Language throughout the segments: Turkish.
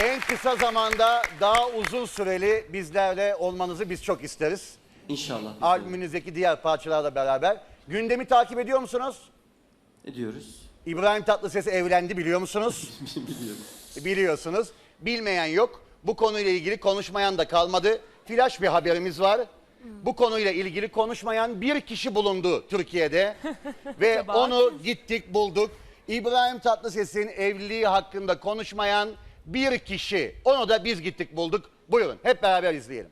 En kısa zamanda daha uzun süreli bizlerle olmanızı biz çok isteriz. İnşallah. Albümünüzdeki diğer parçalarla beraber. Gündemi takip ediyor musunuz? Ediyoruz. İbrahim Tatlıses evlendi biliyor musunuz? Biliyorum. Biliyorsunuz. Bilmeyen yok. Bu konuyla ilgili konuşmayan da kalmadı. Flash bir haberimiz var. Bu konuyla ilgili konuşmayan bir kişi bulundu Türkiye'de. Ve onu gittik bulduk. İbrahim Tatlıses'in evliliği hakkında konuşmayan bir kişi. Onu da biz gittik bulduk. Buyurun hep beraber izleyelim.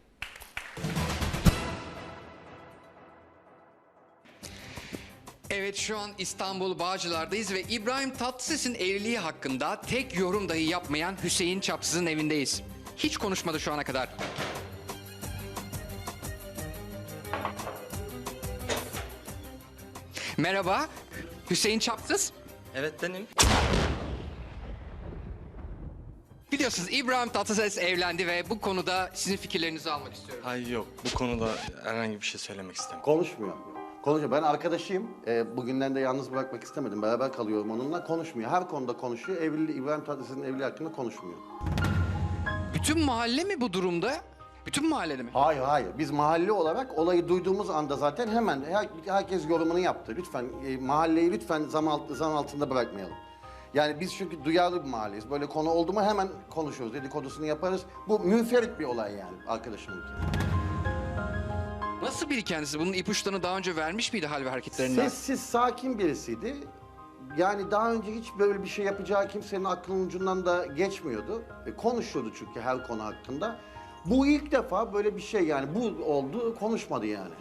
Evet şu an İstanbul Bağcılar'dayız ve İbrahim Tatlıses'in evliliği hakkında tek yorum dahi yapmayan Hüseyin Çapsız'ın evindeyiz. Hiç konuşmadı şu ana kadar. Merhaba, Hüseyin Çapsız. Evet benim. Biliyorsunuz İbrahim Tatlıses evlendi ve bu konuda sizin fikirlerinizi almak istiyorum. Hayır yok bu konuda herhangi bir şey söylemek istemiyorum. Konuşmuyor. Konuşuyor. Ben arkadaşıyım. Ee, bugünden de yalnız bırakmak istemedim. Beraber kalıyorum onunla. Konuşmuyor. Her konuda konuşuyor. Evliliği, İbrahim Tatlıses'in evliliği hakkında konuşmuyor. Bütün mahalle mi bu durumda? Bütün mahallede mi? Hayır hayır. Biz mahalle olarak olayı duyduğumuz anda zaten hemen her, herkes yorumunu yaptı. Lütfen e, mahalleyi lütfen zam, alt, zam altında bırakmayalım. Yani biz çünkü duyarlı bir mahalleyiz. Böyle konu oldu mu hemen konuşuyoruz. Dedikodusunu yaparız. Bu münferit bir olay yani arkadaşımınki. Nasıl biri kendisi? Bunun ipuçlarını daha önce vermiş miydi hal ve hareketlerinden? Sessiz, sakin birisiydi. Yani daha önce hiç böyle bir şey yapacağı kimsenin aklının ucundan da geçmiyordu. E, konuşuyordu çünkü her konu hakkında. Bu ilk defa böyle bir şey yani bu oldu konuşmadı yani.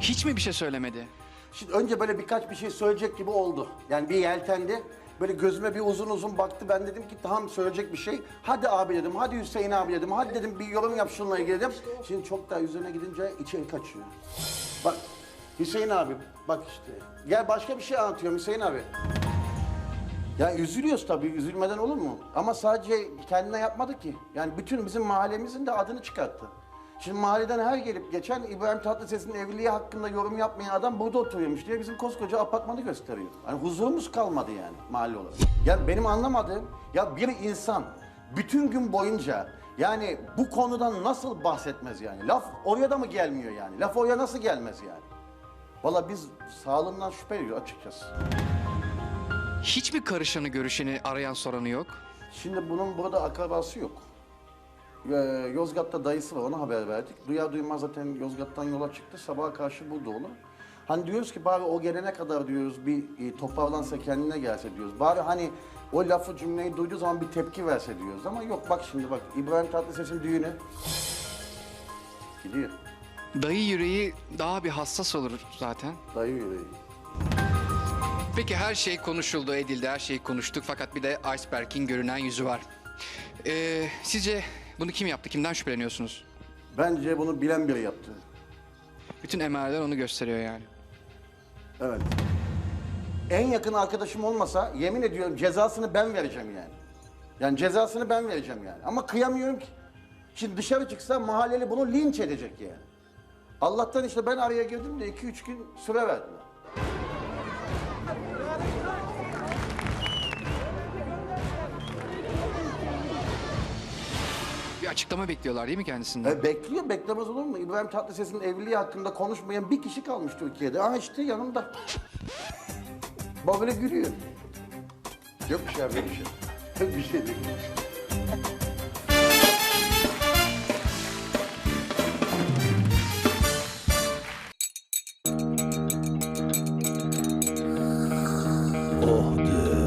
Hiç mi bir şey söylemedi? Şimdi önce böyle birkaç bir şey söyleyecek gibi oldu. Yani bir yeltendi. Böyle gözüme bir uzun uzun baktı. Ben dedim ki tamam söyleyecek bir şey. Hadi abi dedim. Hadi Hüseyin abi dedim. Hadi dedim bir yorum yap şununla ilgili dedim. Şimdi çok daha üzerine gidince içeri kaçıyor. Bak Hüseyin abi bak işte. Gel başka bir şey anlatıyorum Hüseyin abi. Ya üzülüyoruz tabii, üzülmeden olur mu? Ama sadece kendine yapmadı ki. Yani bütün bizim mahallemizin de adını çıkarttı. Şimdi mahalleden her gelip geçen İbrahim Tatlıses'in evliliği hakkında yorum yapmayan adam burada oturuyormuş diye bizim koskoca apartmanı gösteriyor. Hani huzurumuz kalmadı yani mahalle olarak. Ya benim anlamadığım, ya bir insan bütün gün boyunca yani bu konudan nasıl bahsetmez yani? Laf oraya da mı gelmiyor yani? Laf oraya nasıl gelmez yani? Valla biz sağlığından şüphe ediyoruz açıkçası. Hiç mi karışanı görüşeni arayan soranı yok? Şimdi bunun burada akrabası yok. Ee, Yozgat'ta dayısı var, ona haber verdik. Duyar duymaz zaten Yozgat'tan yola çıktı. Sabaha karşı burada olur. Hani diyoruz ki bari o gelene kadar diyoruz bir e, toparlansa kendine gelse diyoruz. Bari hani o lafı cümleyi duyduğu zaman bir tepki verse diyoruz. Ama yok bak şimdi bak İbrahim Tatlıses'in düğünü gidiyor. Dayı yüreği daha bir hassas olur zaten. Dayı yüreği. Peki her şey konuşuldu, edildi, her şeyi konuştuk fakat bir de iceberg'in görünen yüzü var. Ee, sizce bunu kim yaptı, kimden şüpheleniyorsunuz? Bence bunu bilen biri yaptı. Bütün emareler onu gösteriyor yani. Evet. En yakın arkadaşım olmasa yemin ediyorum cezasını ben vereceğim yani. Yani cezasını ben vereceğim yani. Ama kıyamıyorum ki. Şimdi dışarı çıksa mahalleli bunu linç edecek yani. Allah'tan işte ben araya girdim de iki üç gün süre verdiler. Açıklama bekliyorlar değil mi kendisinden? E, bekliyor, beklemez olur mu? İbrahim Tatlıses'in evliliği hakkında konuşmayan bir kişi kalmış Türkiye'de. Aa işte yanımda. Bak gülüyor. Yok bir şey abi, bir şey. Bir şey değil. Oh